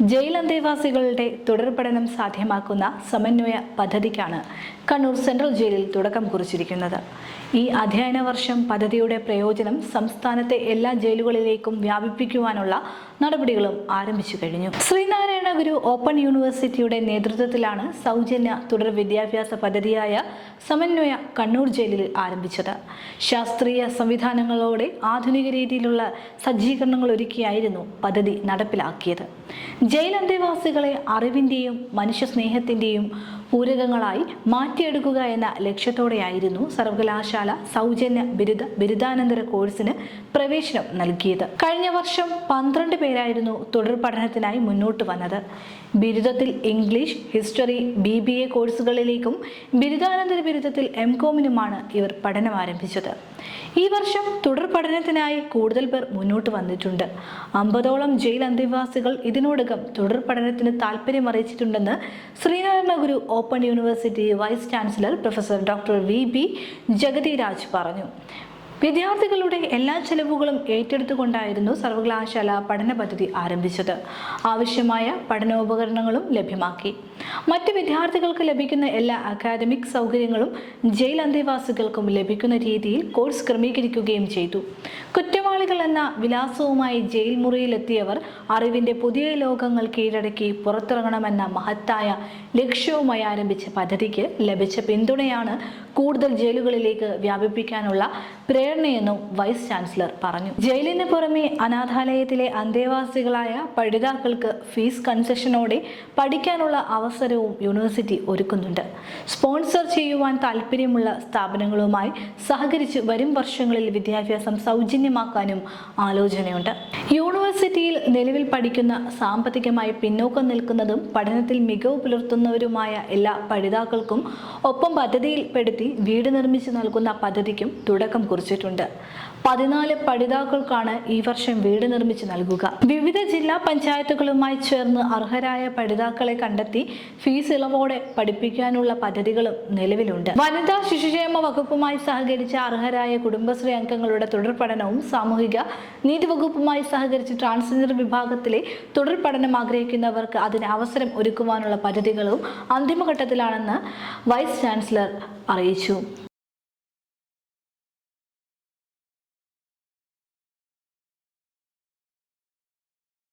Jail അന്തേവാസികളുടെ തുടർ പഠനം സാധ്യമാക്കുന്ന സമന്വയ പദ്ധതിക്കാണ് കണ്ണൂർ സെൻട്രൽ ജയിലിൽ തുടക്കം കുറിച്ചിരിക്കുന്നത്. ഈ അധ്യയന വർഷം പദ്ധതിയുടെ പ്രയോജനം സംസ്ഥാനത്തെ എല്ലാ ജയിലുകളിലേക്കും വ്യാപിപ്പിക്കുവാനുള്ള നടപടികളും ആരംഭിച്ചു കഴിഞ്ഞു. ശ്രീനാരായണ ഗുരു ഓപ്പൺ യൂണിവേഴ്സിറ്റിയുടെ നേതൃത്വത്തിലാണ് സൗജന്യ തുടർ വിദ്യാഭ്യാസ പദ്ധതിയായ സമന്വയ കണ്ണൂർ ജയിലിൽ ആരംഭിച്ചത്. ശാസ്ത്രീയ സംവിധാനങ്ങളോടെ ആധുനിക രീതിയിലുള്ള സജ്ജീകരണങ്ങൾ ഒരുക്കിയായിരുന്നു പദ്ധതി നടപ്പിലാക്കിയത്. അറിവിന്റെയും അറിവിന്റെയും മനുഷ്യസ്നേഹത്തിന്റെയും പൂരകങ്ങളായി മാറ്റിയെടുക്കുക എന്ന ലക്ഷ്യത്തോടെയായിരുന്നു സർവകലാശാല സൗജന്യ ബിരുദ ബിരുദാനന്തര കോഴ്സിന് പ്രവേശനം നൽകിയത്. കഴിഞ്ഞ വർഷം പന്ത്രണ്ട് പേരായിരുന്നു തുടർ പഠനത്തിനായി മുന്നോട്ട് വന്നത്. ബിരുദത്തിൽ English history B B A കോഴ്സുകളിലേക്കും ബിരുദാനന്തര ബിരുദത്തിൽ എം കോമിനുമാണ് ഇവർ പഠനം ആരംഭിച്ചത്. ഈ വർഷം തുടർ പഠനത്തിനായി കൂടുതൽ പേർ മുന്നോട്ട് വന്നിട്ടുണ്ട്. അമ്പതോളം ജയിൽ അന്തേവാസികൾ ഇതിനോടകം തുടർ പഠനത്തിന് താല്പര്യം അറിയിച്ചിട്ടുണ്ടെന്ന് Sreenarayana Guru open university vice chancellor professor doctor V B Jagathiraj പറഞ്ഞു. വിദ്യാർത്ഥികളുടെ എല്ലാ ചെലവുകളും ഏറ്റെടുത്തുകൊണ്ടായിരുന്നു സർവകലാശാല പഠന പദ്ധതി ആരംഭിച്ചത്. ആവശ്യമായ പഠനോപകരണങ്ങളും ലഭ്യമാക്കി. മറ്റ് വിദ്യാർത്ഥികൾക്ക് ലഭിക്കുന്ന എല്ലാ അക്കാദമിക് സൗകര്യങ്ങളും ജയിൽ അന്തേവാസികൾക്കും ലഭിക്കുന്ന രീതിയിൽ കോഴ്സ് ക്രമീകരിക്കുകയും ചെയ്തു. കുറ്റവാളികൾ എന്ന വിലാസവുമായി ജയിൽ മുറിയിലെത്തിയവർ അറിവിന്റെ പുതിയ ലോകങ്ങൾ കീഴടക്കി പുറത്തിറങ്ങണമെന്ന മഹത്തായ ലക്ഷ്യവുമായി ആരംഭിച്ച പദ്ധതിക്ക് ലഭിച്ച പിന്തുണയാണ് കൂടുതൽ ജയിലുകളിലേക്ക് വ്യാപിപ്പിക്കാനുള്ള പ്രേരണയെന്നും വൈസ് ചാൻസലർ പറഞ്ഞു. ജയിലിന് പുറമെ അനാഥാലയത്തിലെ അന്തേവാസികളായ പഠിതാക്കൾക്ക് ഫീസ് കൺസെഷനോടെ പഠിക്കാനുള്ള അവസരവും യൂണിവേഴ്സിറ്റി ഒരുക്കുന്നുണ്ട്. സ്പോൺസർ ചെയ്യുവാൻ താല്പര്യമുള്ള സ്ഥാപനങ്ങളുമായി സഹകരിച്ച് വരും വർഷങ്ങളിൽ വിദ്യാഭ്യാസം സൗജന്യമാക്കാനും ആലോചനയുണ്ട്. യൂണിവേഴ്സിറ്റിയിൽ നിലവിൽ പഠിക്കുന്ന സാമ്പത്തികമായി പിന്നോക്കം നിൽക്കുന്നതും പഠനത്തിൽ മികവ് പുലർത്തുന്നവരുമായ എല്ലാ പഠിതാക്കൾക്കും ഒപ്പം പദ്ധതിയിൽപ്പെടുത്തി വീട് നിർമ്മിച്ചു നൽകുന്ന പദ്ധതിക്കും തുടക്കം കുറിച്ചിട്ടുണ്ട് പതിനാല് പഠിതാക്കൾക്കാണ് ഈ വർഷം വീട് നിർമ്മിച്ച് നൽകുക. വിവിധ ജില്ലാ പഞ്ചായത്തുകളുമായി ചേർന്ന് അർഹരായ പഠിതാക്കളെ കണ്ടെത്തി ഫീസ് ഇളവോടെ പഠിപ്പിക്കാനുള്ള പദ്ധതികളും നിലവിലുണ്ട്. വനിതാ ശിശുക്ഷേമ വകുപ്പുമായി സഹകരിച്ച അർഹരായ കുടുംബശ്രീ അംഗങ്ങളുടെ തുടർ പഠനവും സാമൂഹിക നീതി വകുപ്പുമായി സഹകരിച്ച് ട്രാൻസ്ജെൻഡർ വിഭാഗത്തിലെ തുടർ പഠനം ആഗ്രഹിക്കുന്നവർക്ക് അതിന് അവസരം ഒരുക്കുവാനുള്ള പദ്ധതികളും അന്തിമഘട്ടത്തിലാണെന്ന് വൈസ് ചാൻസലർ അറിയിച്ചു.